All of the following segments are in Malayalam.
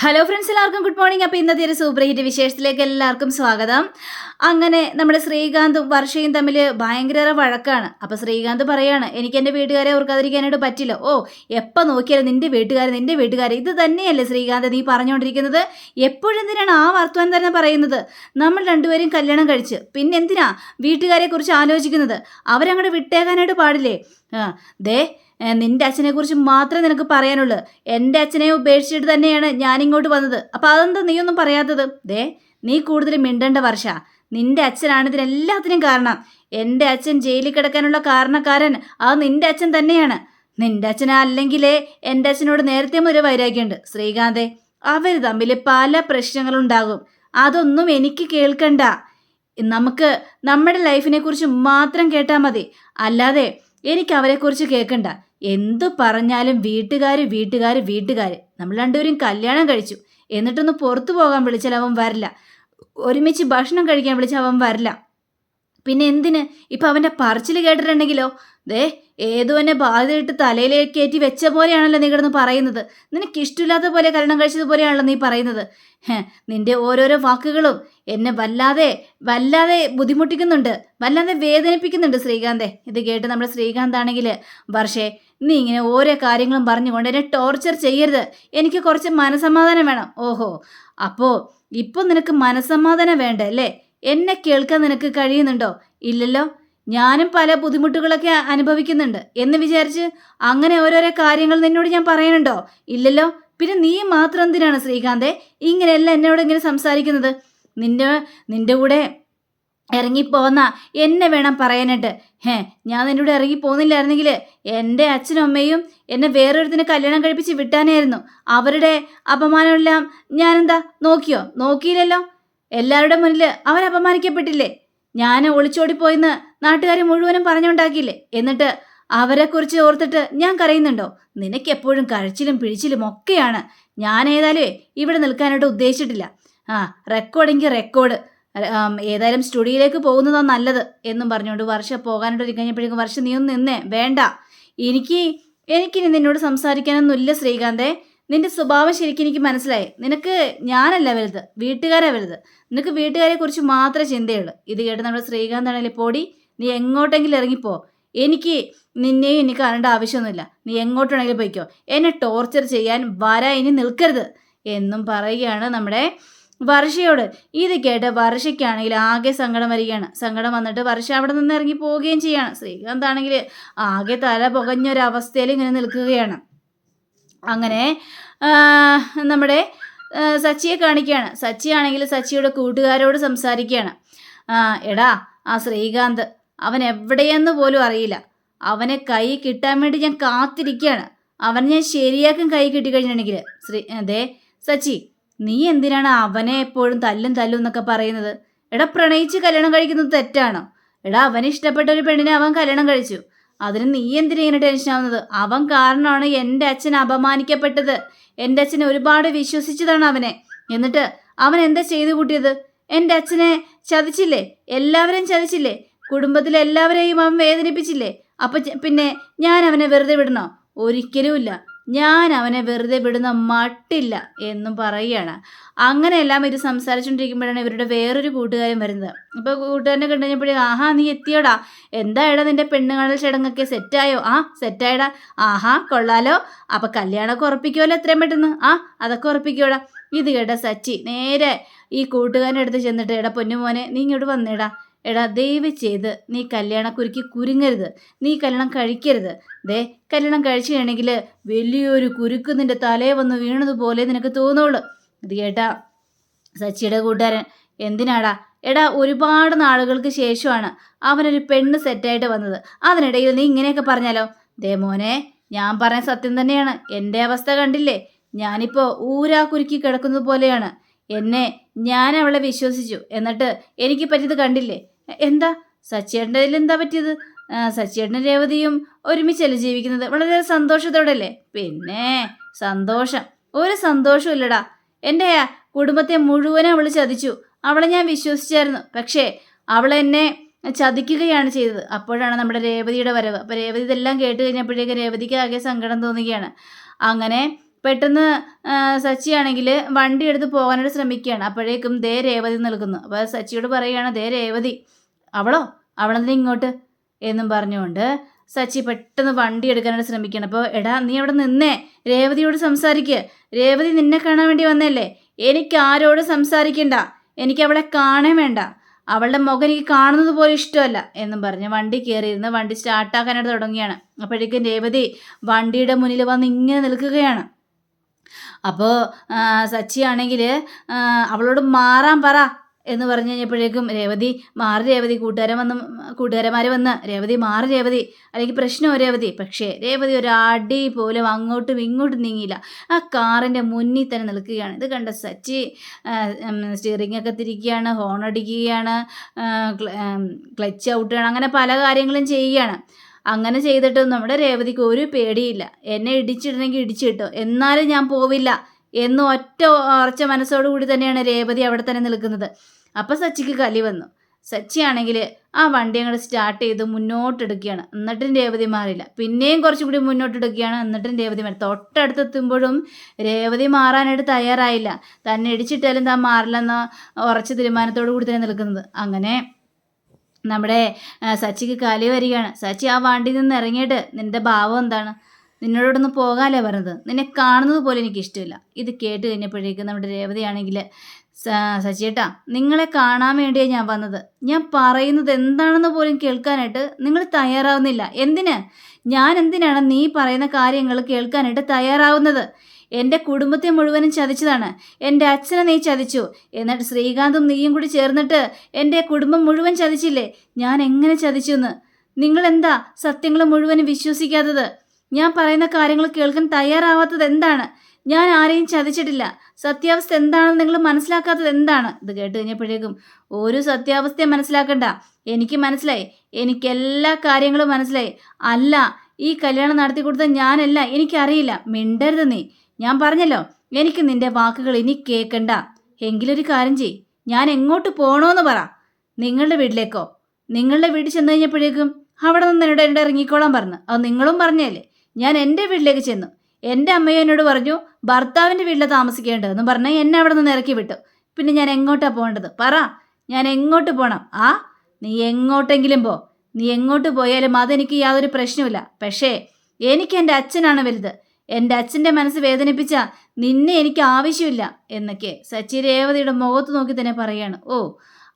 ഹലോ ഫ്രണ്ട്സ് എല്ലാവർക്കും ഗുഡ് മോർണിംഗ് അപ്പോൾ ഇന്നത്തെ ഒരു സൂപ്പർ ഹിറ്റ് വിശേഷത്തിലേക്ക് എല്ലാവർക്കും സ്വാഗതം. അങ്ങനെ നമ്മുടെ ശ്രീകാന്തും വർഷയും തമ്മിൽ ഭയങ്കര വഴക്കാണ്. അപ്പോൾ ശ്രീകാന്ത് പറയാണ് എനിക്ക് എന്റെ വീട്ടുകാരെ ഓർക്കാതിരിക്കാനായിട്ട് പറ്റില്ല. ഓ എപ്പോൾ നോക്കിയാലും നിന്റെ വീട്ടുകാരെ നിന്റെ വീട്ടുകാരെ. ഇത് തന്നെയല്ലേ ശ്രീകാന്ത് നീ പറഞ്ഞുകൊണ്ടിരിക്കുന്നത്? എപ്പോഴെന്തിനാണ് ആ വർത്തമാനം തന്നെ പറയുന്നത്? നമ്മൾ രണ്ടുപേരും കല്യാണം കഴിച്ച്. പിന്നെ എന്തിനാ വീട്ടുകാരെക്കുറിച്ച് ആലോചിക്കുന്നത്? അവരങ്ങോട്ട് വിട്ടേക്കാനായിട്ട് പാടില്ലേ? ദേ നിന്റെ അച്ഛനെ കുറിച്ച് മാത്രമേ നിനക്ക് പറയാനുള്ളൂ. എന്റെ അച്ഛനെ ഉപേക്ഷിച്ചിട്ട് തന്നെയാണ് ഞാൻ ഇങ്ങോട്ട് വന്നത്. അപ്പോൾ അതെന്താ ഒന്നും പറയാത്തത്? ദേ നീ കൂടുതൽ മിണ്ടേണ്ട വർഷ. നിന്റെ അച്ഛനാണ് ഇതിനെല്ലാത്തിനും കാരണം. എന്റെ അച്ഛൻ ജയിലിൽ കിടക്കാനുള്ള കാരണക്കാരൻ അത് നിന്റെ അച്ഛൻ തന്നെയാണ്. നിന്റെ അച്ഛനല്ലെങ്കിലേ എന്റെ അച്ഛനോട് നേരത്തെ മുതൽ വൈരാഗ്യമുണ്ട്. ശ്രീകാന്തേ അവർ തമ്മിൽ പല പ്രശ്നങ്ങളുണ്ടാകും. അതൊന്നും എനിക്ക് കേൾക്കണ്ട. നമുക്ക് നമ്മുടെ ലൈഫിനെ കുറിച്ച് മാത്രം കേട്ടാൽ മതി. അല്ലാതെ എനിക്ക് അവരെക്കുറിച്ച് കേൾക്കണ്ട. എന്തു പറഞ്ഞാലും വീട്ടുകാർ വീട്ടുകാർ വീട്ടുകാർ നമ്മൾ രണ്ടുപേരും കല്യാണം കഴിച്ചു. എന്നിട്ടൊന്ന് പുറത്തു പോകാൻ വിളിച്ചാൽ അവൻ വരില്ല. ഒരുമിച്ച് ഭക്ഷണം കഴിക്കാൻ വിളിച്ചാൽ അവൻ വരില്ല. പിന്നെ എന്തിന്? ഇപ്പം അവന്റെ പറച്ചിൽ കേട്ടിട്ടുണ്ടെങ്കിലോ? ദേ ഏതോ എന്നെ ബാധ്യതയിട്ട് തലയിലേക്ക് കയറ്റി വെച്ച പോലെയാണല്ലോ നീ കിടന്ന് പറയുന്നത്. നിനക്ക് ഇഷ്ടമില്ലാത്ത പോലെ കല്യാണം കഴിച്ചതുപോലെയാണല്ലോ നീ പറയുന്നത്. നിന്റെ ഓരോരോ വാക്കുകളും എന്നെ വല്ലാതെ വല്ലാതെ ബുദ്ധിമുട്ടിക്കുന്നുണ്ട്. വല്ലാതെ വേദനിപ്പിക്കുന്നുണ്ട് ശ്രീകാന്തെ. ഇത് കേട്ട് നമ്മുടെ ശ്രീകാന്ത് ആണെങ്കിൽ വർഷേ നീ ഇങ്ങനെ ഓരോ കാര്യങ്ങളും പറഞ്ഞുകൊണ്ട് എന്നെ ടോർച്ചർ ചെയ്യരുത്. എനിക്ക് കുറച്ച് മനസമാധാനം വേണം. ഓഹോ. അപ്പോൾ ഇപ്പോൾ നിനക്ക് മനസമാധാനം വേണ്ട അല്ലേ? എന്നെ കേൾക്കാൻ നിനക്ക് കഴിയുന്നുണ്ടോ? ഇല്ലല്ലോ. ഞാനും പല ബുദ്ധിമുട്ടുകളൊക്കെ അനുഭവിക്കുന്നുണ്ട്. എന്ന് വിചാരിച്ച് അങ്ങനെ ഓരോരോ കാര്യങ്ങൾ നിന്നോട് ഞാൻ പറയുന്നുണ്ടോ ഇല്ലല്ലോ. പിന്നെ നീ മാത്രം എന്തിനാണ് ശ്രീകാന്തേ? ഇങ്ങനെയല്ല എന്നോട് ഇങ്ങനെ സംസാരിക്കുന്നത്. നിന്റെ നിന്റെ കൂടെ ഇറങ്ങിപ്പോന്ന എന്നെ വേണം പറയാനായിട്ട്. ഹേ ഞാൻ നിന്റെ കൂടെ ഇറങ്ങി പോകുന്നില്ലായിരുന്നെങ്കിൽ എന്റെ അച്ഛനും അമ്മയും എന്നെ വേറൊരുത്തിന് കല്യാണം കഴിപ്പിച്ച് വിട്ടാനായിരുന്നു. അവരുടെ അപമാനമെല്ലാം ഞാനെന്താ നോക്കിയോ? നോക്കിയില്ലല്ലോ? എല്ലാവരുടെ മുന്നിൽ അവൻ അപമാനിക്കപ്പെട്ടില്ലേ? ഞാൻ ഒളിച്ചോടിപ്പോയിന്ന് നാട്ടുകാർ മുഴുവനും പറഞ്ഞുണ്ടാക്കിയില്ലേ? എന്നിട്ട് അവരെക്കുറിച്ച് ഓർത്തിട്ട് ഞാൻ കരയുന്നുണ്ടോ? നിനക്കെപ്പോഴും കരച്ചിലും പിഴിച്ചിലും ഒക്കെയാണ്. ഞാൻ ഇവിടെ നിൽക്കാനായിട്ട് ഉദ്ദേശിച്ചിട്ടില്ല. ആ റെക്കോർഡെങ്കിൽ റെക്കോർഡ് ഏതായാലും സ്റ്റുഡിയോയിലേക്ക് പോകുന്നതാണ് നല്ലത് എന്നും പറഞ്ഞുകൊണ്ട് വർഷ പോകാനായിട്ട് കഴിഞ്ഞപ്പോഴേക്കും വർഷ നീ ഒന്ന് നിന്നേ. വേണ്ട. എനിക്ക് എനിക്കിനി നിന്നോട് സംസാരിക്കാനൊന്നുമില്ല ശ്രീകാന്തേ. നിന്റെ സ്വഭാവം ശരിക്കും എനിക്ക് മനസ്സിലായി. നിനക്ക് ഞാനല്ല വലുത്. വീട്ടുകാരാ വലുത്. നിനക്ക് വീട്ടുകാരെ കുറിച്ച് മാത്രമേ ചിന്തയുള്ളൂ. ഇത് കേട്ട് നമ്മുടെ ശ്രീകാന്ത് ആണെങ്കിൽ പോടി. നീ എങ്ങോട്ടെങ്കിലും ഇറങ്ങിപ്പോ. എനിക്ക് നിന്നെയും എനിക്ക് കാണേണ്ട ആവശ്യമൊന്നുമില്ല. നീ എങ്ങോട്ടാണെങ്കിലും പോയിക്കോ. എന്നെ ടോർച്ചർ ചെയ്യാൻ വരാ ഇനി നിൽക്കരുത് എന്നും പറയുകയാണ് നമ്മുടെ വർഷയോട് ഇത് കേട്ട് വർഷയ്ക്കാണെങ്കിൽ ആകെ സങ്കടം വരികയാണ്. സങ്കടം വന്നിട്ട് വർഷ അവിടെ നിന്ന് ഇറങ്ങി പോവുകയും ചെയ്യാണ്. ശ്രീകാന്ത് ആണെങ്കിൽ ആകെ തല പുകഞ്ഞൊരവസ്ഥയിൽ ഇങ്ങനെ നിൽക്കുകയാണ്. അങ്ങനെ നമ്മുടെ സച്ചിയെ കാണിക്കുകയാണ്. സച്ചിയാണെങ്കിൽ സച്ചിയുടെ കൂട്ടുകാരോട് സംസാരിക്കുകയാണ്. എടാ ആ ശ്രീകാന്ത് അവൻ എവിടെയെന്ന് പോലും അറിയില്ല. അവനെ കൈ കിട്ടാൻ വേണ്ടി ഞാൻ കാത്തിരിക്കുകയാണ്. അവൻ ഞാൻ ശരിയാക്കും കൈ കിട്ടിക്കഴിഞ്ഞിട്ടുണ്ടെങ്കിൽ. ശ്രീ അതെ സച്ചി നീ എന്തിനാണ് അവനെ എപ്പോഴും തല്ലും തല്ലും എന്നൊക്കെ പറയുന്നത്? എടാ പ്രണയിച്ച് കല്യാണം കഴിക്കുന്നത് തെറ്റാണോ? എടാ അവന് ഇഷ്ടപ്പെട്ട ഒരു പെണ്ണിനെ അവൻ കല്യാണം കഴിച്ചു. അതിന് നീ എന്തിനാ ഇങ്ങനെ ടെൻഷൻ ആവുന്നത്? അവൻ കാരണമാണ് എന്റെ അച്ഛൻ അപമാനിക്കപ്പെട്ടത്. എന്റെ അച്ഛനെ ഒരുപാട് വിശ്വസിച്ചതാണ് അവനെ. എന്നിട്ട് അവൻ എന്താ ചെയ്തു കൂട്ടിയത്? എന്റെ അച്ഛനെ ചതിച്ചില്ലേ? എല്ലാവരെയും ചതിച്ചില്ലേ? കുടുംബത്തിലെ എല്ലാവരെയും അവൻ വേദനിപ്പിച്ചില്ലേ? അപ്പം പിന്നെ ഞാൻ അവനെ വെറുതെ വിടണോ? ഒരിക്കലുമില്ല. ഞാൻ അവനെ വെറുതെ വിടുന്ന മട്ടില്ല എന്നും പറയുകയാണ് അങ്ങനെയെല്ലാം ഇത് സംസാരിച്ചുകൊണ്ടിരിക്കുമ്പോഴാണ് ഇവരുടെ വേറൊരു കൂട്ടുകാരൻ വരുന്നത്. അപ്പോൾ കൂട്ടുകാരനെ കണ്ടു കഴിഞ്ഞപ്പോഴേ ആഹാ നീ എത്തിയോടാ. എന്തായടാ നിന്റെ പെണ്ണുങ്ങളിൽ ചടങ്ങൊക്കെ? സെറ്റായോ? ആ സെറ്റായടാ. ആഹാ കൊള്ളാലോ. അപ്പോൾ കല്യാണമൊക്കെ ഉറപ്പിക്കുമല്ലോ എത്രയും പെട്ടെന്ന്. ആ അതൊക്കെ ഉറപ്പിക്കോടാ ഇത് കേട്ട സച്ചി നേരെ ഈ കൂട്ടുകാരന്റെ അടുത്ത് ചെന്നിട്ട് എടാ പൊന്നുമോനെ നീ ഇങ്ങോട്ട് വന്നേടാ. എടാ ദയവ് ചെയ്ത് നീ കല്യാണക്കുരുക്കി കുരുങ്ങരുത്. നീ കല്യാണം കഴിക്കരുത്. ദേ കല്യാണം കഴിച്ചു കഴിഞ്ഞെങ്കിൽ വലിയൊരു കുരുക്ക് നിന്റെ തലേ വന്ന് വീണതുപോലെ നിനക്ക് തോന്നുള്ളൂ ഇത് കേട്ടാ സച്ചിയുടെ കൂട്ടുകാരൻ എന്തിനാടാ? എടാ ഒരുപാട് നാളുകൾക്ക് ശേഷമാണ് അവനൊരു പെണ്ണ് സെറ്റായിട്ട് വന്നത്. അതിനിടയിൽ നീ ഇങ്ങനെയൊക്കെ പറഞ്ഞാലോ? ദേ മോനെ ഞാൻ പറഞ്ഞ സത്യം തന്നെയാണ്. എന്റെ അവസ്ഥ കണ്ടില്ലേ? ഞാനിപ്പോൾ ഊരാ കുരുക്കി കിടക്കുന്നത് പോലെയാണ്. എന്നെ ഞാൻ അവളെ വിശ്വസിച്ചു. എന്നിട്ട് എനിക്ക് പറ്റിയത് കണ്ടില്ലേ? എന്താ? സച്ചേട്ടന്റെ ഇതിൽ എന്താ പറ്റിയത്? സച്ചേട്ടനും രേവതിയും ഒരുമിച്ചല്ലേ ജീവിക്കുന്നത്? വളരെ സന്തോഷത്തോടെ അല്ലേ പിന്നെ സന്തോഷം. ഒരു സന്തോഷവും ഇല്ലടാ. എന്റെ കുടുംബത്തെ മുഴുവനും അവൾ ചതിച്ചു. അവളെ ഞാൻ വിശ്വസിച്ചായിരുന്നു. പക്ഷേ അവൾ എന്നെ ചതിക്കുകയാണ് ചെയ്തത്. അപ്പോഴാണ് നമ്മുടെ രേവതിയുടെ വരവ്. അപ്പോൾ രേവതി ഇതെല്ലാം കേട്ട് കഴിഞ്ഞപ്പോഴേക്കും രേവതിക്ക് ആകെ സങ്കടം തോന്നുകയാണ്. അങ്ങനെ പെട്ടെന്ന് സച്ചിയാണെങ്കിൽ വണ്ടി എടുത്ത് പോകാനായിട്ട് ശ്രമിക്കുകയാണ്. അപ്പോഴേക്കും ദേ രേവതി നിൽക്കുന്നു. അപ്പോൾ സച്ചിയോട് പറയുകയാണ് ദേ രേവതി അവളോ? അവളെന്തിനാ ഇങ്ങോട്ട്? എന്നും പറഞ്ഞുകൊണ്ട് സച്ചി പെട്ടെന്ന് വണ്ടി എടുക്കാനായിട്ട് ശ്രമിക്കണം അപ്പോൾ എടാ നീ അവിടെ നിന്നേ. രേവതിയോട് സംസാരിക്കുക രേവതി നിന്നെ കാണാൻ വേണ്ടി വന്നല്ലേ എനിക്ക് ആരോട് സംസാരിക്കണ്ട. എനിക്ക് അവളെ കാണേ വേണ്ട. അവളുടെ മുഖം എനിക്ക് കാണുന്നത് പോലും ഇഷ്ടമല്ല എന്നും പറഞ്ഞ് വണ്ടി കയറിയിരുന്ന് വണ്ടി സ്റ്റാർട്ടാക്കാനായിട്ട് തുടങ്ങിയാണ് അപ്പോഴേക്കും രേവതി വണ്ടിയുടെ മുന്നിൽ വന്ന് ഇങ്ങനെ നിൽക്കുകയാണ്. അപ്പോൾ സച്ചി ആണെങ്കിൽ അവളോട് മാറാൻ പറ. എന്ന് പറഞ്ഞു കഴിഞ്ഞപ്പോഴേക്കും രേവതി മാറി രേവതി കൂട്ടുകാരൻ വന്ന് കൂട്ടുകാരന്മാർ വന്ന് രേവതി മാറി രേവതി അല്ലെങ്കിൽ പ്രശ്നമോ രേവതി. പക്ഷേ രേവതി ഒരു അടി പോലും അങ്ങോട്ടും ഇങ്ങോട്ടും നീങ്ങിയില്ല. ആ കാറിന്റെ മുന്നിൽ തന്നെ നിൽക്കുകയാണ്. ഇത് കണ്ട സച്ചി സ്റ്റിയറിംഗ് ഒക്കെ തിരിക്കുകയാണ് ഹോൺ അടിക്കുകയാണ് ക്ലച്ച് ഔട്ടാണ് അങ്ങനെ പല കാര്യങ്ങളും ചെയ്യുകയാണ്. അങ്ങനെ ചെയ്തിട്ടും നമ്മുടെ രേവതിക്ക് ഒരു പേടിയില്ല. എന്നെ ഇടിച്ചിടണമെങ്കിൽ ഇടിച്ചിട്ടോ എന്നാലും ഞാൻ പോവില്ല. എന്ന് ഒറ്റ ഉറച്ച മനസ്സോടു കൂടി തന്നെയാണ് രേവതി അവിടെ തന്നെ നിൽക്കുന്നത്. അപ്പം സച്ചിക്ക് കലി വന്നു. സച്ചിയാണെങ്കിൽ ആ വണ്ടി അങ്ങോട്ട് സ്റ്റാർട്ട് ചെയ്ത് മുന്നോട്ടെടുക്കുകയാണ്. എന്നിട്ടും രേവതി മാറില്ല പിന്നെയും കുറച്ചും കൂടി മുന്നോട്ടെടുക്കുകയാണ്. എന്നിട്ടും രേവതി മാറി. തൊട്ടടുത്തെത്തുമ്പോഴും രേവതി മാറാനായിട്ട് തയ്യാറായില്ല. തന്നെ ഇടിച്ചിട്ടാലും താൻ മാറില്ലെന്ന ഉറച്ച തീരുമാനത്തോടു കൂടി തന്നെ നിൽക്കുന്നത്. അങ്ങനെ നമ്മുടെ സച്ചിക്ക് കലി വരികയാണ്. സച്ചി ആ വണ്ടിയിൽ നിന്ന് ഇറങ്ങിയിട്ട് നിന്റെ ഭാവം എന്താണ്? നിന്നോടൊന്ന് പോകാനല്ലേ പറഞ്ഞത്? നിന്നെ കാണുന്നത് പോലെ എനിക്കിഷ്ടമില്ല. ഇത് കേട്ട് കഴിഞ്ഞപ്പോഴേക്കും നമ്മുടെ രേവതിയാണെങ്കിൽ സച്ചിയേട്ടാ നിങ്ങളെ കാണാൻ വേണ്ടിയാണ് ഞാൻ വന്നത്. ഞാൻ പറയുന്നത് എന്താണെന്ന് പോലും കേൾക്കാനായിട്ട് നിങ്ങൾ തയ്യാറാവുന്നില്ല. എന്തിന്? ഞാൻ എന്തിനാണ് നീ പറയുന്ന കാര്യങ്ങൾ കേൾക്കാനായിട്ട് തയ്യാറാവുന്നത്? എന്റെ കുടുംബത്തെ മുഴുവനും ചതിച്ചതാണ്. എന്റെ അച്ഛനെ നീ ചതിച്ചു. എന്നിട്ട് ശ്രീകാന്തും നീയും കൂടി ചേർന്നിട്ട് എന്റെ കുടുംബം മുഴുവൻ ചതിച്ചില്ലേ? ഞാൻ എങ്ങനെ ചതിച്ചു എന്ന് നിങ്ങളെന്താ സത്യങ്ങൾ മുഴുവനും വിശ്വസിക്കാത്തത്? ഞാൻ പറയുന്ന കാര്യങ്ങൾ കേൾക്കാൻ തയ്യാറാവാത്തത് എന്താണ്? ഞാൻ ആരെയും ചതിച്ചിട്ടില്ല. സത്യാവസ്ഥ എന്താണെന്ന് നിങ്ങൾ മനസ്സിലാക്കാത്തത് എന്താണ്? ഇത് കേട്ട് കഴിഞ്ഞപ്പോഴേക്കും ഒരു സത്യാവസ്ഥയെ മനസ്സിലാക്കണ്ട. എനിക്ക് മനസ്സിലായി. എനിക്ക് എല്ലാ കാര്യങ്ങളും മനസ്സിലായി. അല്ല ഈ കല്യാണം നടത്തി കൊടുത്ത ഞാനല്ല. എനിക്കറിയില്ല. മിണ്ടരുത് നീ. ഞാൻ പറഞ്ഞല്ലോ എനിക്ക് നിന്റെ വാക്കുകൾ ഇനി കേൾക്കണ്ട. എങ്കിലൊരു കാര്യം ചെയ് ഞാൻ എങ്ങോട്ട് പോകണമെന്ന് പറ. നിങ്ങളുടെ വീട്ടിലേക്കോ? നിങ്ങളുടെ വീട്ടിൽ ചെന്ന് കഴിഞ്ഞപ്പോഴേക്കും അവിടെ നിന്ന് എന്നോട് ഇറങ്ങിക്കോളാൻ പറഞ്ഞു. അത് നിങ്ങളും പറഞ്ഞല്ലേ? ഞാൻ എന്റെ വീട്ടിലേക്ക് ചെന്നു. എന്റെ അമ്മയും എന്നോട് പറഞ്ഞു ഭർത്താവിന്റെ വീട്ടിലാണ് താമസിക്കേണ്ടതെന്ന് പറഞ്ഞാൽ എന്നെ അവിടെ നിന്ന് ഇറക്കി വിട്ടു. പിന്നെ ഞാൻ എങ്ങോട്ടാണ് പോകേണ്ടത്? പറ. ഞാൻ എങ്ങോട്ട് പോകണം ആ നീ എങ്ങോട്ടെങ്കിലും പോ. നീ എങ്ങോട്ട് പോയാലും അതെനിക്ക് യാതൊരു പ്രശ്നമില്ല പക്ഷേ എനിക്ക് എന്റെ അച്ഛനാണ് വലുത്. എന്റെ അച്ഛന്റെ മനസ്സ് വേദനിപ്പിച്ച നിന്നെ എനിക്ക് ആവശ്യമില്ല എന്നൊക്കെ സച്ചി രേവതിയുടെ മുഖത്ത് നോക്കി തന്നെ പറയാണ്. ഓ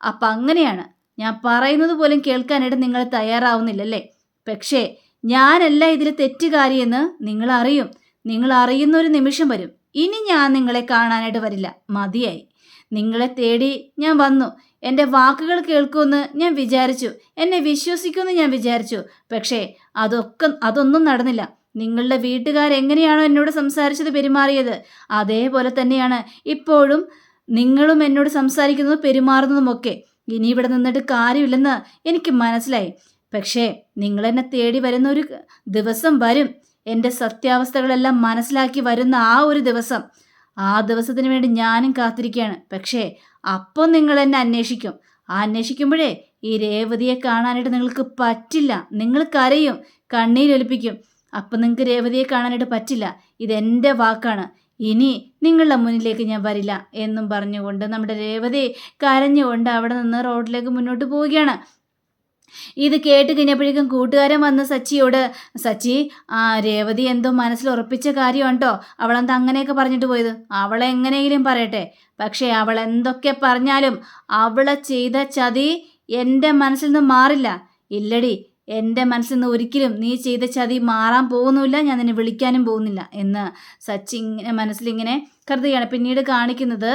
അപ്പം അങ്ങനെയാണ്. ഞാൻ പറയുന്നത് പോലും കേൾക്കാനായിട്ട് നിങ്ങൾ തയ്യാറാവുന്നില്ലല്ലേ? പക്ഷേ ഞാനല്ല ഇതിൽ തെറ്റുകാരിയെന്ന് നിങ്ങൾ അറിയും നിങ്ങൾ അറിയുന്ന ഒരു നിമിഷം വരും. ഇനി ഞാൻ നിങ്ങളെ കാണാനായിട്ട് വരില്ല. മതിയായി. നിങ്ങളെ തേടി ഞാൻ വന്നു. എന്റെ വാക്കുകൾ കേൾക്കുമെന്ന് ഞാൻ വിചാരിച്ചു. എന്നെ വിശ്വസിക്കുമെന്ന് ഞാൻ വിചാരിച്ചു. പക്ഷേ അതൊക്കെ അതൊന്നും നടന്നില്ല. നിങ്ങളുടെ വീട്ടുകാരെങ്ങനെയാണോ എന്നോട് സംസാരിച്ചത് പെരുമാറിയത്? അതേപോലെ തന്നെയാണ് ഇപ്പോഴും നിങ്ങളും എന്നോട് സംസാരിക്കുന്നതും പെരുമാറുന്നതുമൊക്കെ. ഇനി ഇവിടെ നിന്നിട്ട് കാര്യമില്ലെന്ന് എനിക്ക് മനസ്സിലായി. പക്ഷേ നിങ്ങൾ എന്നെ തേടി വരുന്ന ഒരു ദിവസം വരും. എന്റെ സത്യാവസ്ഥകളെല്ലാം മനസ്സിലാക്കി വരുന്ന ആ ഒരു ദിവസം ആ ദിവസത്തിന് വേണ്ടി ഞാനും കാത്തിരിക്കുകയാണ്. പക്ഷേ അപ്പം നിങ്ങൾ എന്നെ അന്വേഷിക്കും. ആ അന്വേഷിക്കുമ്പോഴേ ഈ രേവതിയെ കാണാനായിട്ട് നിങ്ങൾക്ക് പറ്റില്ല. നിങ്ങൾ കരയും കണ്ണീരൊലിപ്പിക്കും അപ്പം നിങ്ങൾക്ക് രേവതിയെ കാണാനായിട്ട് പറ്റില്ല. ഇതെന്റെ വാക്കാണ്. ഇനി നിങ്ങളുടെ മുന്നിലേക്ക് ഞാൻ വരില്ല എന്നും പറഞ്ഞുകൊണ്ട് നമ്മുടെ രേവതി കരഞ്ഞുകൊണ്ട് അവിടെ നിന്ന് റോഡിലേക്ക് മുന്നോട്ട് പോവുകയാണ്. ഇത് കേട്ട് കഴിഞ്ഞപ്പോഴേക്കും കൂട്ടുകാരൻ വന്ന് സച്ചിയോട് സച്ചി ആ രേവതി എന്തോ മനസ്സിൽ ഉറപ്പിച്ച കാര്യമാണ് കേട്ടോ അവളെന്താ അങ്ങനെയൊക്കെ പറഞ്ഞിട്ട് പോയത്? അവളെ എങ്ങനെയെങ്കിലും പറയട്ടെ. പക്ഷേ അവൾ എന്തൊക്കെ പറഞ്ഞാലും അവളെ ചെയ്ത ചതി എന്റെ മനസ്സിൽ നിന്ന് മാറില്ല. ഇല്ലടി എന്റെ മനസ്സിൽ നിന്ന് ഒരിക്കലും നീ ചെയ്ത ചതി മാറാൻ പോകുന്നില്ല ഞാൻ നിന്നെ വിളിക്കാനും പോകുന്നില്ല. എന്ന് സച്ചി ഇങ്ങനെ മനസ്സിലിങ്ങനെ കരുതുകയാണ്. പിന്നീട് കാണിക്കുന്നത്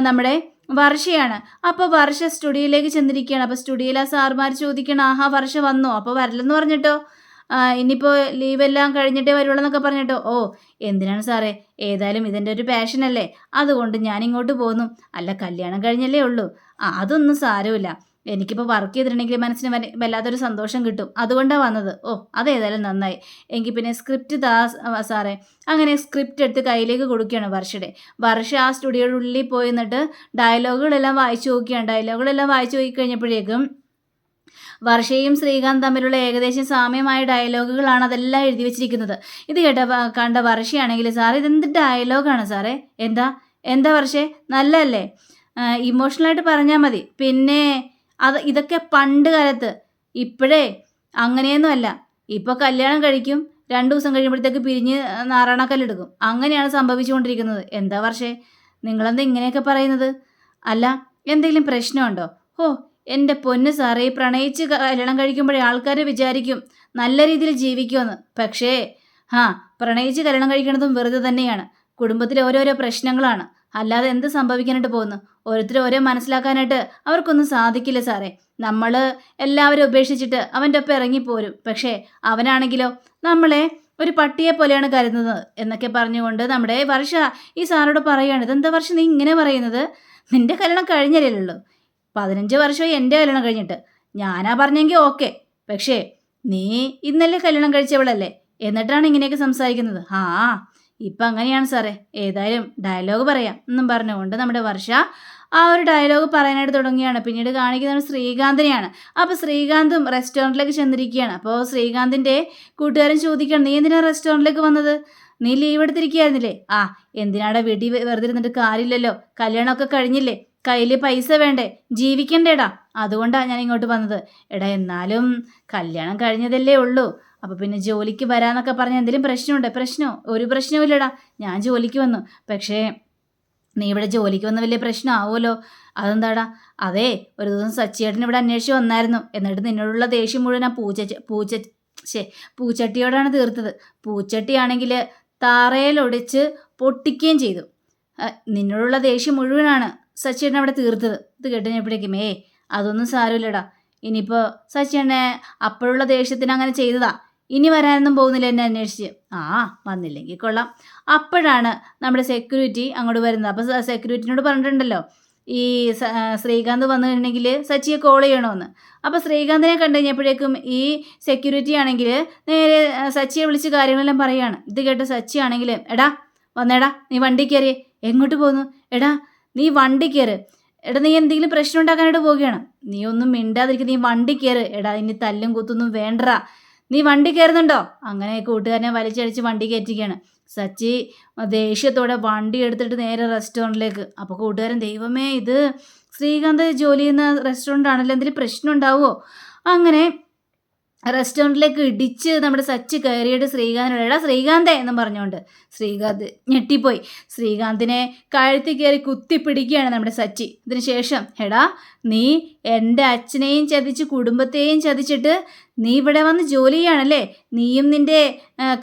നമ്മുടെ വർഷയാണ്. അപ്പോൾ വർഷ സ്റ്റുഡിയോയിലേക്ക് ചെന്നിരിക്കുകയാണ്. അപ്പോൾ സ്റ്റുഡിയോയിൽ ആ സാർമാർ ചോദിക്കണം ആഹാ വർഷ വന്നോ? അപ്പോൾ വരില്ലെന്ന് പറഞ്ഞിട്ടോ? ഇനിയിപ്പോ ലീവ് എല്ലാം കഴിഞ്ഞിട്ടേ വരുള്ളൂ എന്നൊക്കെ പറഞ്ഞിട്ടോ? ഓ എന്തിനാണ് സാറേ? ഏതായാലും ഇതെന്റെ ഒരു പാഷനല്ലേ. അതുകൊണ്ട് ഞാൻ ഇങ്ങോട്ട് പോന്നു. അല്ല കല്യാണം കഴിഞ്ഞല്ലേ ഉള്ളൂ. അതൊന്നും സാരമില്ല. എനിക്കിപ്പോൾ വർക്ക് ചെയ്തിട്ടുണ്ടെങ്കിൽ മനസ്സിന് വല്ല- വല്ലാത്തൊരു സന്തോഷം കിട്ടും. അതുകൊണ്ടാണ് വന്നത്. ഓ അതേതായാലും നന്നായി. എങ്കിൽ പിന്നെ സ്ക്രിപ്റ്റ് താ സാറേ. അങ്ങനെ സ്ക്രിപ്റ്റ് എടുത്ത് കയ്യിലേക്ക് കൊടുക്കുകയാണ് വർഷയുടെ. വർഷ ആ സ്റ്റുഡിയോയുടെ ഉള്ളിൽ പോയി എന്നിട്ട് ഡയലോഗുകളെല്ലാം വായിച്ചു നോക്കിയാണ് ഡയലോഗുകളെല്ലാം വായിച്ചു നോക്കി കഴിഞ്ഞപ്പോഴേക്കും വർഷയും ശ്രീകാന്ത് തമ്മിലുള്ള ഏകദേശം സാമ്യമായ ഡയലോഗുകളാണ് അതെല്ലാം എഴുതി വെച്ചിരിക്കുന്നത്. ഇത് കേട്ട കണ്ട വർഷയാണെങ്കിൽ സാർ ഇതെന്ത് ഡയലോഗാണ് സാറേ? എന്താ? എന്താ വർഷേ? നല്ലതല്ലേ? ഇമോഷണലായിട്ട് പറഞ്ഞാൽ മതി. പിന്നെ അത് ഇതൊക്കെ പണ്ട് കാലത്ത്. ഇപ്പോഴേ അങ്ങനെയൊന്നുമല്ല ഇപ്പോൾ കല്യാണം കഴിക്കും രണ്ട് ദിവസം കഴിയുമ്പോഴത്തേക്ക് പിരിഞ്ഞ് നാരായണക്കല്ലെടുക്കും. അങ്ങനെയാണ് സംഭവിച്ചുകൊണ്ടിരിക്കുന്നത്. എന്താ വർഷേ? നിങ്ങളെന്താ ഇങ്ങനെയൊക്കെ പറയുന്നത്? അല്ല എന്തെങ്കിലും പ്രശ്നമുണ്ടോ? ഓ എന്റെ പൊന്ന് സാറേ പ്രണയിച്ച് കല്യാണം കഴിക്കുമ്പോഴേ ആൾക്കാർ വിചാരിക്കും നല്ല രീതിയിൽ ജീവിക്കുമെന്ന്. പക്ഷേ ആ പ്രണയിച്ച് കല്യാണം കഴിക്കണതും വെറുതെ തന്നെയാണ്. കുടുംബത്തിലെ ഓരോരോ പ്രശ്നങ്ങളാണ്. അല്ലാതെ എന്ത് സംഭവിക്കാനായിട്ട് പോകുന്നു? ഓരോരുത്തരും ഓരോ മനസ്സിലാക്കാനായിട്ട് അവർക്കൊന്നും സാധിക്കില്ല സാറേ. നമ്മൾ എല്ലാവരും ഉപേക്ഷിച്ചിട്ട് അവന്റെ ഒപ്പം ഇറങ്ങിപ്പോരും പക്ഷേ അവനാണെങ്കിലോ നമ്മളെ ഒരു പട്ടിയെ പോലെയാണ് കരുതുന്നത് എന്നൊക്കെ പറഞ്ഞുകൊണ്ട് നമ്മുടെ വർഷ ഈ സാറോട് പറയുകയാണ്. ഇതെന്താ വർഷ നീ ഇങ്ങനെ പറയുന്നത്? നിന്റെ കല്യാണം കഴിഞ്ഞല്ലേ? ഉള്ളൂ പതിനഞ്ച് വർഷമായി എന്റെ കല്യാണം കഴിഞ്ഞിട്ട്. ഞാനാ പറഞ്ഞെങ്കിൽ ഓക്കെ. പക്ഷേ നീ ഇന്നലെ കല്യാണം കഴിച്ചവളല്ലേ? എന്നിട്ടാണ് ഇങ്ങനെയൊക്കെ സംസാരിക്കുന്നത്. ആ ഇപ്പം അങ്ങനെയാണ് സാറേ. ഏതായാലും ഡയലോഗ് പറയാം എന്നും പറഞ്ഞുകൊണ്ട് നമ്മുടെ വർഷ ആ ഒരു ഡയലോഗ് പറയാനായിട്ട് തുടങ്ങിയാണ് പിന്നീട് കാണിക്കുന്നത് ശ്രീകാന്തിനെയാണ്. അപ്പോൾ ശ്രീകാന്തും റെസ്റ്റോറന്റിലേക്ക് ചെന്നിരിക്കുകയാണ്. അപ്പോൾ ശ്രീകാന്തിന്റെ കൂട്ടുകാരൻ ചോദിക്കണം നീ എന്തിനാണ് റെസ്റ്റോറന്റിലേക്ക് വന്നത്? നീ ലീവ് എടുത്തിരിക്കുകയായിരുന്നില്ലേ? ആ എന്തിനാടാ വീട്ടിൽ വെറുതെ ഇരുന്നിട്ട് കാര്യമില്ലല്ലോ. കല്യാണമൊക്കെ കഴിഞ്ഞില്ലേ? കയ്യിൽ പൈസ വേണ്ടേ? ജീവിക്കണ്ടേടാ. അതുകൊണ്ടാണ് ഞാൻ ഇങ്ങോട്ട് വന്നത്. എടാ എന്നാലും കല്യാണം കഴിഞ്ഞതല്ലേ ഉള്ളൂ. അപ്പോൾ പിന്നെ ജോലിക്ക് വരാന്നൊക്കെ പറഞ്ഞ എന്തെങ്കിലും പ്രശ്നമുണ്ട്? പ്രശ്നമോ ഒരു പ്രശ്നമില്ലടാ ഞാൻ ജോലിക്ക് വന്നു. പക്ഷേ നീ ഇവിടെ ജോലിക്ക് വന്ന വലിയ പ്രശ്നമാവുമല്ലോ. അതെന്താടാ? അതെ ഒരു ദിവസം സച്ചിയേട്ടൻ ഇവിടെ അന്വേഷിച്ച് വന്നായിരുന്നു. എന്നിട്ട് നിന്നോടുള്ള ദേഷ്യം മുഴുവൻ ആ പൂച്ച പൂച്ച ശേ പൂച്ചട്ടിയോടാണ് തീർത്തത്. പൂച്ചട്ടിയാണെങ്കിൽ താറയിലൊടിച്ച് പൊട്ടിക്കുകയും ചെയ്തു. നിന്നോടുള്ള ദേഷ്യം മുഴുവനാണ് സച്ചിയേട്ടൻ അവിടെ തീർത്തത്. ഇത് കേട്ടുകഴിഞ്ഞപ്പോഴേക്കും ഏ അതൊന്നും സാരമില്ലടാ. ഇനിയിപ്പോൾ സച്ചിയേട്ടനെ അപ്പോഴുള്ള ദേഷ്യത്തിന് അങ്ങനെ ചെയ്തതാ. ഇനി വരാനൊന്നും പോകുന്നില്ല എന്നെ അന്വേഷിച്ച്. ആ വന്നില്ലെങ്കിൽ കൊള്ളാം. അപ്പോഴാണ് നമ്മുടെ സെക്യൂരിറ്റി അങ്ങോട്ട് വരുന്നത്. അപ്പോൾ സെക്യൂരിറ്റിനോട് പറഞ്ഞിട്ടുണ്ടല്ലോ ഈ ശ്രീകാന്ത് വന്നു കഴിഞ്ഞിട്ടുണ്ടെങ്കിൽ സച്ചിയെ കോൾ ചെയ്യണമെന്ന് അപ്പോൾ ശ്രീകാന്തിനെ കണ്ടു കഴിഞ്ഞപ്പോഴേക്കും ഈ സെക്യൂരിറ്റി ആണെങ്കിൽ നേരെ സച്ചിയെ വിളിച്ച് കാര്യങ്ങളെല്ലാം പറയുകയാണ് ഇത് കേട്ട് സച്ചി ആണെങ്കിൽ എടാ വന്നേടാ നീ വണ്ടി കയറി എങ്ങോട്ട് പോകുന്നു എടാ നീ വണ്ടി കയറ് എടാ നീ എന്തെങ്കിലും പ്രശ്നം ഉണ്ടാക്കാനായിട്ട് പോവുകയാണ്. നീ ഒന്നും മിണ്ടാതിരിക്കും നീ വണ്ടി കയറ് എടാ ഇനി തല്ലും കുത്തൊന്നും വേണ്ടടാ. നീ വണ്ടി കയറുന്നുണ്ടോ അങ്ങനെ കൂട്ടുകാരനെ വലിച്ചടിച്ച് വണ്ടി കയറ്റിക്കുകയാണ് സച്ചി ദേഷ്യത്തോടെ വണ്ടി എടുത്തിട്ട് നേരെ റെസ്റ്റോറന്റിലേക്ക് അപ്പോൾ കൂട്ടുകാരൻ ദൈവമേ ഇത് ശ്രീകാന്ത് ജോലി ചെയ്യുന്ന റെസ്റ്റോറന്റ് ആണല്ലോ എന്തെങ്കിലും പ്രശ്നം ഉണ്ടാവുമോ? അങ്ങനെ റെസ്റ്റോറന്റിലേക്ക് ഇടിച്ച് നമ്മുടെ സച്ചി കയറിയിട്ട് ശ്രീകാന്തിനോട് എടാ ശ്രീകാന്തേ എന്നും പറഞ്ഞുകൊണ്ട് ശ്രീകാന്ത് ഞെട്ടിപ്പോയി. ശ്രീകാന്തിനെ കഴുത്തി കയറി കുത്തിപ്പിടിക്കുകയാണ് നമ്മുടെ സച്ചി. ഇതിന് ശേഷം എടാ നീ എന്റെ അച്ഛനെയും ചതിച്ച് കുടുംബത്തെയും ചതിച്ചിട്ട് നീ ഇവിടെ വന്ന് ജോലി ചെയ്യാണല്ലേ? നീയും നിന്റെ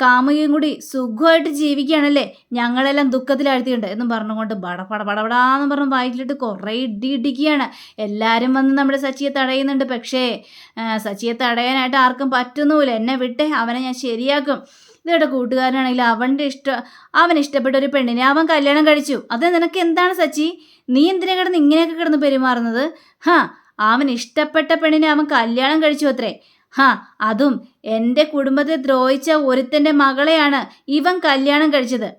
കാമുകയും കൂടി സുഖമായിട്ട് ജീവിക്കുകയാണല്ലേ? ഞങ്ങളെല്ലാം ദുഃഖത്തിലാഴ്ത്തിയുണ്ട് എന്നും പറഞ്ഞുകൊണ്ട് ബട പട പടപടാന്ന് പറഞ്ഞ് വായിലിട്ട് കുറേ ഇടി ഇടിക്കുകയാണ്. എല്ലാവരും വന്ന് നമ്മുടെ സച്ചിയെ തടയുന്നുണ്ട്. പക്ഷേ സച്ചിയെ തടയാനായിട്ട് ആർക്കും പറ്റുന്നുമില്ല. എന്നെ വിട്ടേ അവനെ ഞാൻ ശരിയാക്കും. ഇതേടെ കൂട്ടുകാരനാണെങ്കിൽ അവന്റെ ഇഷ്ടം അവൻ ഇഷ്ടപ്പെട്ട ഒരു പെണ്ണിനെ അവൻ കല്യാണം കഴിച്ചു. അത് നിനക്ക് എന്താണ് സച്ചി? നീ എന്തിനാ കിടന്ന് ഇങ്ങനെയൊക്കെ കിടന്ന് പെരുമാറുന്നത്? ഹാ അവൻ ഇഷ്ടപ്പെട്ട പെണ്ണിനെ അവൻ കല്യാണം കഴിച്ചു അത്രേ. ഹാ അതും. എന്റെ കുടുംബത്തെ ദ്രോഹിച്ച ഒരുത്തന്റെ മകളെയാണ് ഇവൻ കല്യാണം കഴിച്ചത്.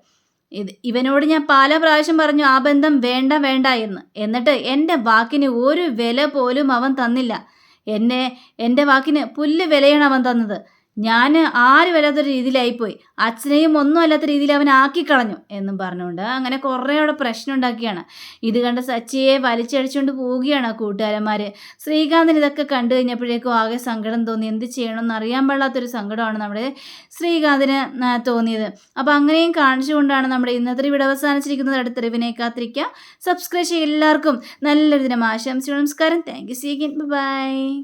ഇത് ഇവനോട് ഞാൻ പല പ്രാവശ്യം പറഞ്ഞു ആ ബന്ധം വേണ്ട വേണ്ട എന്ന്. എന്നിട്ട് എന്റെ വാക്കിന് ഒരു വില പോലും അവൻ തന്നില്ല. എന്നെ എന്റെ വാക്കിന് പുല്ല് വിലയാണ് അവൻ തന്നത്. ഞാൻ ആരും വല്ലാത്തൊരു രീതിയിലായിപ്പോയി. അച്ഛനെയും ഒന്നും അല്ലാത്ത രീതിയിൽ അവൻ ആക്കിക്കളഞ്ഞു എന്നും പറഞ്ഞുകൊണ്ട് അങ്ങനെ കുറേ അവിടെ പ്രശ്നം ഉണ്ടാക്കിയാണ് ഇത് കണ്ട സച്ചിയെ വലിച്ചടിച്ചുകൊണ്ട് പോവുകയാണ് ആ കൂട്ടുകാരന്മാർ ശ്രീകാന്തിന് ഇതൊക്കെ കണ്ടു കഴിഞ്ഞപ്പോഴേക്കും ആകെ സങ്കടം തോന്നി. എന്ത് ചെയ്യണമെന്ന് അറിയാൻ പാടില്ലാത്തൊരു സങ്കടമാണ് നമ്മുടെ ശ്രീകാന്തിന് തോന്നിയത്. അപ്പോൾ അങ്ങനെയും കാണിച്ചുകൊണ്ടാണ് നമ്മുടെ ഇന്നത്തെ ഇവിടെ അവസാനിച്ചിരിക്കുന്നത്. അടുത്ത റിവിനെ കാത്തിരിക്കുക സബ്സ്ക്രൈബ് ചെയ്യുക എല്ലാവർക്കും നല്ലൊരു ദിനം ആശംസിച്ചു നമസ്കാരം. Thank you see by